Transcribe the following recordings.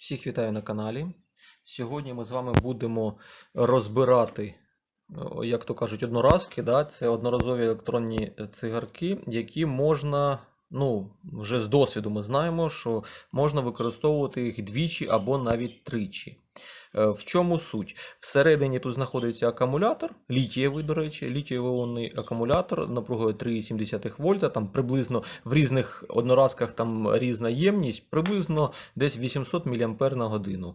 Всіх вітаю на каналі. Сьогодні ми з вами будемо розбирати, як то кажуть, одноразки. Да? Це одноразові електронні е, цигарки, які можна, ну, вже з досвіду ми знаємо, що можна використовувати їх двічі або навіть тричі. Е, В чому суть? Всередині тут знаходиться акумулятор, літієвий, до речі, літієвий акумулятор напругою 3,7 вольта, там приблизно в різних одноразках там різна ємність, приблизно десь 800 мА на годину.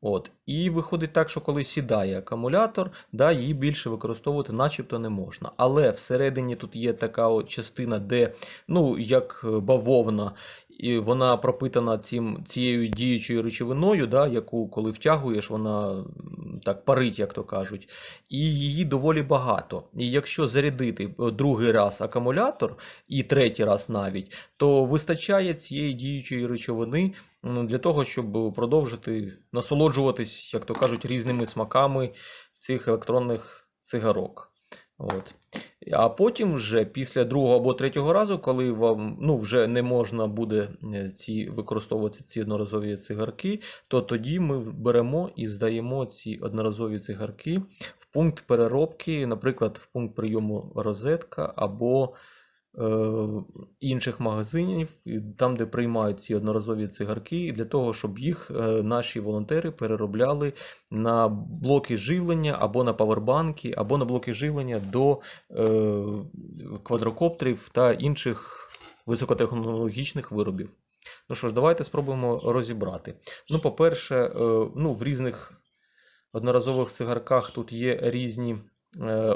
От. І виходить так, що коли сідає акумулятор, да, її більше використовувати начебто не можна. Але всередині тут є така от частина, де, ну, як е, бавовна, і вона пропитана цим, цією діючою речовиною, да, яку коли втягуєш, вона так парить, як то кажуть. І її доволі багато. І якщо зарядити е, другий раз акумулятор, і третій раз навіть, то вистачає цієї діючої речовини для того, щоб продовжити насолоджуватись, як то кажуть, різними смаками цих електронних цигарок. От. А потім вже після другого або третього разу, коли вам ну, вже не можна буде е, ці, використовувати ці одноразові цигарки, то тоді ми беремо і здаємо ці одноразові цигарки в пункт переробки, наприклад, в пункт прийому розетка або інших магазинів, там, де приймають ці одноразові цигарки, для того, щоб їх е, наші волонтери переробляли на блоки живлення або на павербанки, або на блоки живлення до е, квадрокоптерів та інших високотехнологічних виробів. Ну що ж, давайте спробуємо розібрати. Ну, по-перше, е, ну, в різних одноразових цигарках тут є різні е,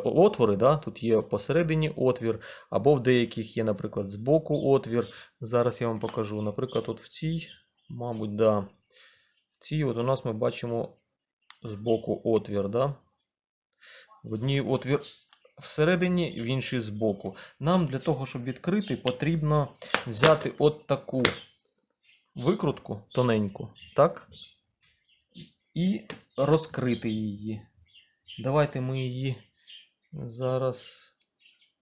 отвори, да? тут є посередині отвір, або в деяких є, наприклад, збоку отвір. Зараз я вам покажу. Наприклад, от в цій, мабуть, да, в цій от у нас ми бачимо збоку отвір. Да? В одній отвір всередині, в іншій збоку. Нам для того, щоб відкрити, потрібно взяти от таку викрутку тоненьку, так? І розкрити її. Давайте ми її зараз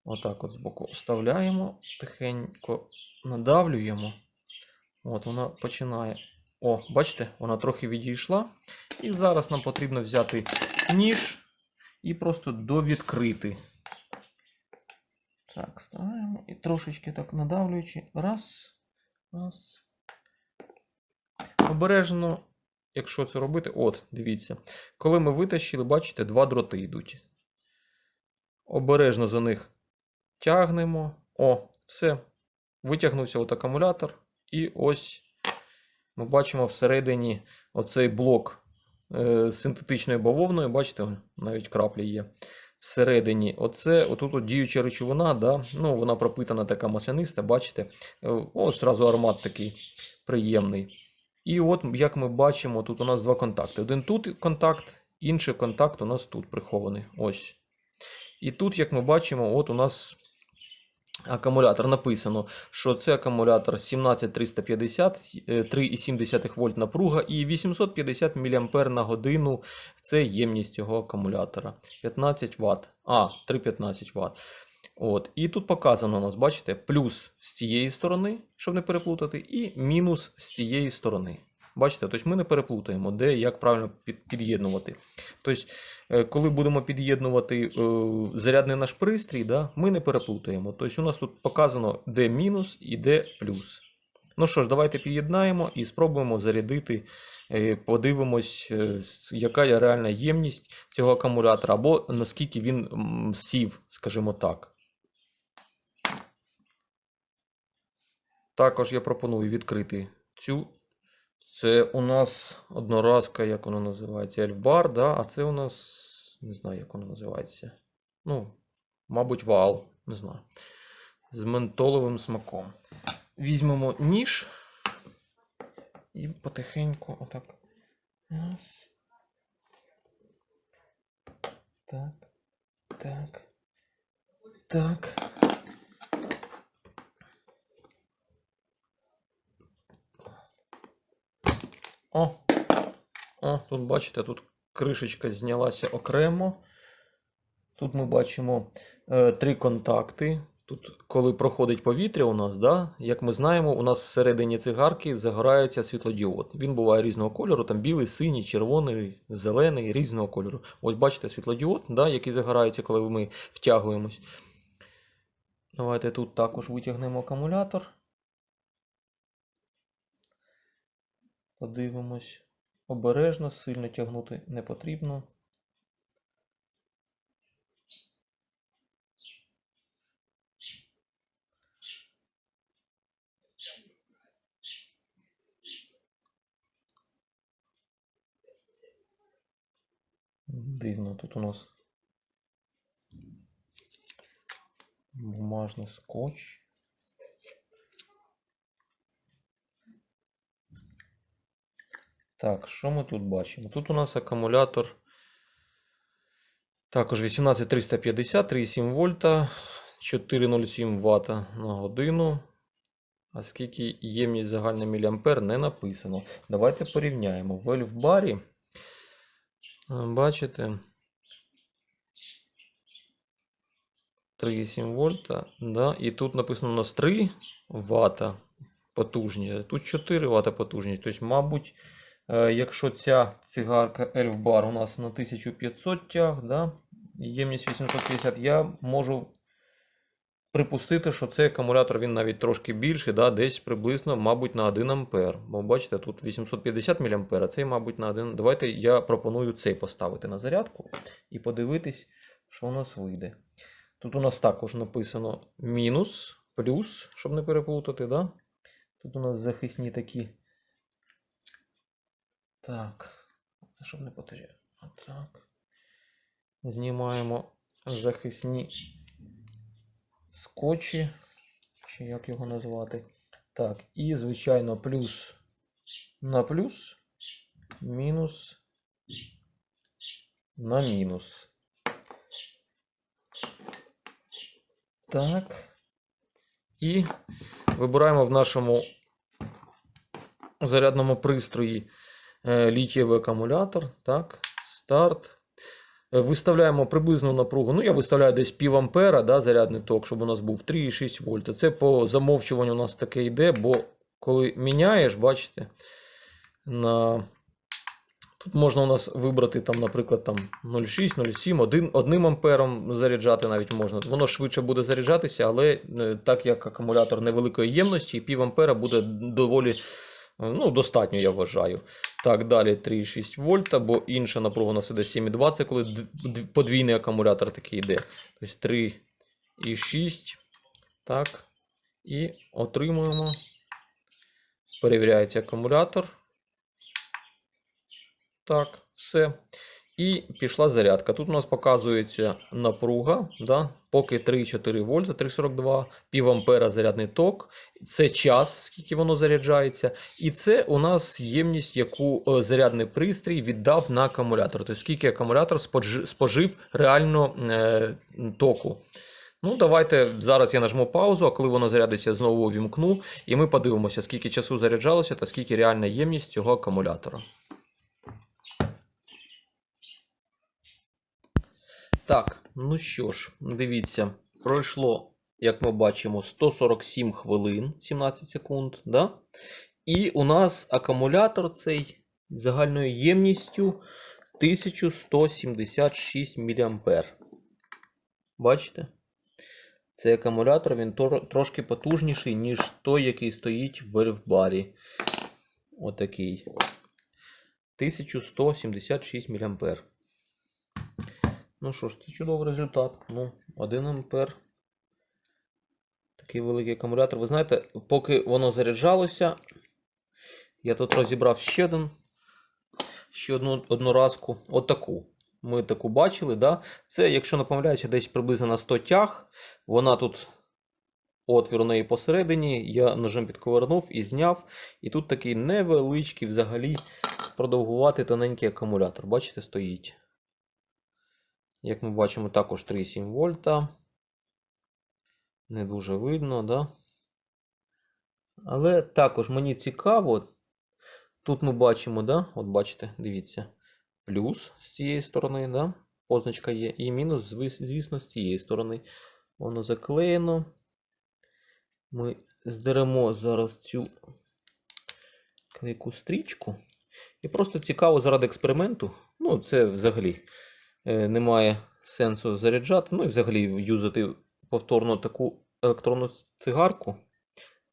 отак от збоку вставляємо, тихенько надавлюємо. От вона починає. О, бачите, вона трохи відійшла. І зараз нам потрібно взяти ніж і просто довідкрити. Так, ставимо і трошечки так надавлюючи. Раз, раз. Обережно, якщо це робити, от, дивіться. Коли ми витащили, бачите, два дроти йдуть. Обережно за них тягнемо. О, все. Витягнувся от акумулятор. І ось ми бачимо всередині оцей блок е, з синтетичною бавовною. Бачите, навіть краплі є. Всередині, оце, отут от діюча речовина, да? ну, вона пропитана така масляниста, бачите. Е, Ось зразу аромат такий приємний. І от, як ми бачимо, тут у нас два контакти. Один тут контакт, інший контакт у нас тут прихований. Ось. І тут, як ми бачимо, от у нас акумулятор написано, що це акумулятор 17350, е, 3,7 вольт напруга і 850 мА на годину. Це ємність цього акумулятора. 15 Вт. А, 3,15 Вт. От. І тут показано у нас, бачите, плюс з цієї сторони, щоб не переплутати, і мінус з цієї сторони. Бачите, тобто ми не переплутаємо, де і як правильно під'єднувати. Тобто, е, коли будемо під'єднувати е, зарядний наш пристрій, да, ми не переплутаємо. Тобто, у нас тут показано, де мінус і де плюс. Ну що ж, давайте під'єднаємо і спробуємо зарядити. е, Подивимось, яка є реальна ємність цього акумулятора, або наскільки він сів, скажімо так. Також я пропоную відкрити цю. Це у нас одноразка, як вона називається, Ельфбар, да? а це у нас не знаю, як вона називається. Ну, мабуть, вал, не знаю. З ментоловим смаком. Візьмемо ніж і потихеньку отак. Раз. Так. Так. Так. О, о, тут бачите, тут кришечка знялася окремо. Тут ми бачимо е, три контакти. Тут, коли проходить повітря у нас, да, як ми знаємо, у нас всередині цигарки загорається світлодіод. Він буває різного кольору, там білий, синій, червоний, зелений, різного кольору. Ось бачите світлодіод, да, який загорається, коли ми втягуємось. Давайте тут також витягнемо акумулятор. Подивимось. Обережно, сильно тягнути не потрібно. Дивно, тут у нас бумажний скотч. Так, що ми тут бачимо? Тут у нас акумулятор також 18350, 3,7 вольта, 407 Вт на годину. А скільки ємність загальна міліампер не написано. Давайте порівняємо. В Ельфбарі, бачите, 3,7 вольта, да, і тут написано у нас 3 Вт потужність, тут 4 Вт потужність. Тобто, мабуть, якщо ця цигарка Elf у нас на 1500 тяг, да, ємність 850, я можу припустити, що цей акумулятор він навіть трошки більший, да, десь приблизно, мабуть, на 1 ампер. Бо бачите, тут 850 мА, а цей, мабуть, на 1. Давайте я пропоную цей поставити на зарядку і подивитись, що у нас вийде. Тут у нас також написано мінус, плюс, щоб не переплутати, да? Тут у нас захисні такі. Так, щоб не потеряти. Отак. Знімаємо захисні скотчі, чи як його назвати. Так, і, звичайно, плюс на плюс, мінус на мінус. Так. І вибираємо в нашому зарядному пристрої літієвий акумулятор. Так, старт. Е, Виставляємо приблизну напругу. Ну, я виставляю десь пів ампера, да, зарядний ток, щоб у нас був 3,6 вольта. Це по замовчуванню у нас таке йде, бо коли міняєш, бачите, на... тут можна у нас вибрати, там, наприклад, там 0,6, 0,7, 1, 1 ампером заряджати навіть можна. Воно швидше буде заряджатися, але е, так як акумулятор невеликої ємності, пів ампера буде доволі е, ну, достатньо, я вважаю. Так, далі 3,6 вольта, бо інша напруга у нас іде 7,2, це коли подвійний акумулятор такий йде. Тобто 3,6. Так. І отримуємо. Перевіряється акумулятор. Так, все. І пішла зарядка. Тут у нас показується напруга, да? поки 3,4 вольта, 3,42, пів ампера зарядний ток. Це час, скільки воно заряджається. І це у нас ємність, яку е, зарядний пристрій віддав на акумулятор. Тобто скільки акумулятор спожив реально е, току. Ну, давайте зараз я нажму паузу, а коли воно зарядиться, знову увімкну, і ми подивимося, скільки часу заряджалося та скільки реальна ємність цього акумулятора. Так, ну що ж, дивіться, пройшло, як ми бачимо, 147 хвилин, 17 секунд, да? І у нас акумулятор цей загальною ємністю 1176 мА. Бачите? Цей акумулятор він трошки потужніший, ніж той, який стоїть в Ельфбарі. Отакий. 1176 мА. Ну що ж, це чудовий результат. Ну, 1 ампер. Такий великий акумулятор. Ви знаєте, поки воно заряджалося, я тут розібрав ще один. Ще одну одноразку. Отаку. Ми таку бачили, да? Це, якщо не помиляюся, десь приблизно на 100 тяг. Вона тут отвір у неї посередині. Я ножем підковернув і зняв. І тут такий невеличкий взагалі продовгуватий тоненький акумулятор. Бачите, стоїть. Як ми бачимо, також 3,7 вольта. Не дуже видно, да? Але також мені цікаво. Тут ми бачимо, да? От бачите, дивіться, плюс з цієї сторони, да? позначка є, і мінус, звісно, з цієї сторони. Воно заклеєно. Ми здеремо зараз цю клейку стрічку. І просто цікаво заради експерименту. Ну, це взагалі немає сенсу заряджати. Ну і взагалі юзати повторно таку електронну цигарку.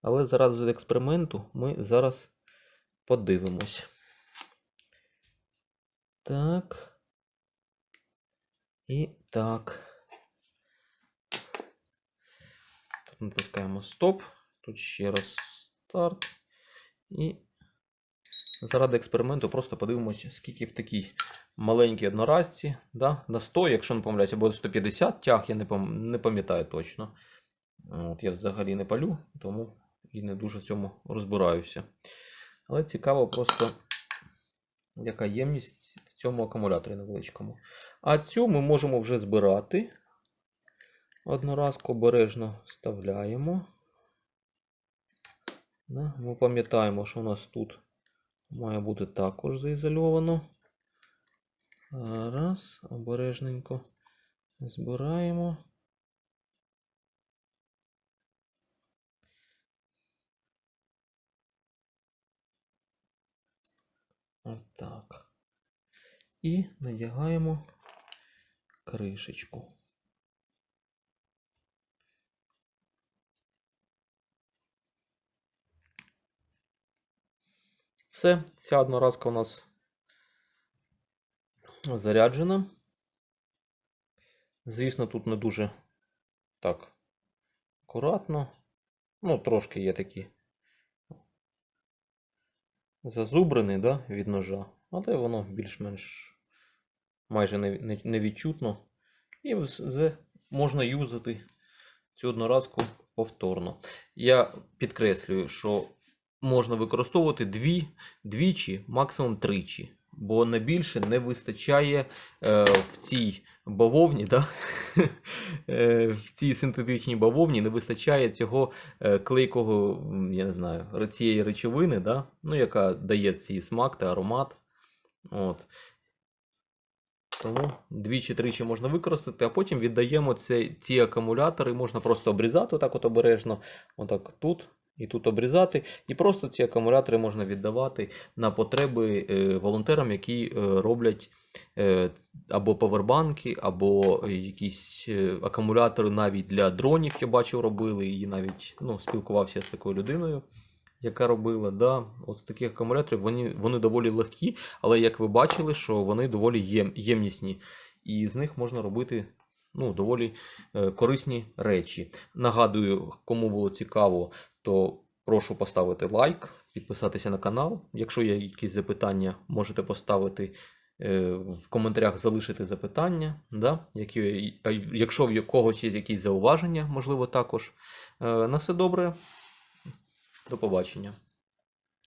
Але заради експерименту ми зараз подивимось. Так. І так. Тут натискаємо стоп. Тут ще раз старт. І заради експерименту просто подивимося, скільки в такій маленькій одноразці. Да? На 100, якщо не помиляюся, або 150 тяг, я не пам'ятаю точно. От, я взагалі не палю, тому і не дуже в цьому розбираюся. Але цікаво просто, яка ємність в цьому акумуляторі невеличкому. А цю ми можемо вже збирати. Одноразку обережно вставляємо. Ми пам'ятаємо, що у нас тут має бути також заізольовано. Раз, обережненько збираємо. Отак. І надягаємо кришечку. Все, ця одноразка у нас заряджена. Звісно, тут не дуже так акуратно. Ну, трошки є такі зазубрений да, від ножа, але воно більш-менш майже не, не, невідчутно. І можна юзати цю одноразку повторно. Я підкреслюю, що можна використовувати дві, двічі, максимум тричі. Бо на більше не вистачає е, в цій бавовні, да? е, в цій синтетичній бавовні не вистачає цього е, клейкого, я не знаю, цієї речовини, да? ну, яка дає цей смак та аромат. От. Тому двічі-тричі можна використати, а потім віддаємо ці, ці акумулятори, можна просто обрізати отак от обережно, отак тут і тут обрізати. І просто ці акумулятори можна віддавати на потреби е, волонтерам, які е, роблять е, або павербанки, або якісь акумулятори навіть для дронів, я бачив, робили, і навіть ну, спілкувався з такою людиною. Яка робила, да, от з таких акумуляторів вони, вони доволі легкі, але як ви бачили, що вони доволі єм, ємнісні, і з них можна робити ну, доволі е, корисні речі. Нагадую, кому було цікаво, то прошу поставити лайк, підписатися на канал. Якщо є якісь запитання, можете поставити е, в коментарях, залишити запитання. Да? Які, якщо в якогось є якісь зауваження, можливо, також. Е, на все добре. До побачення.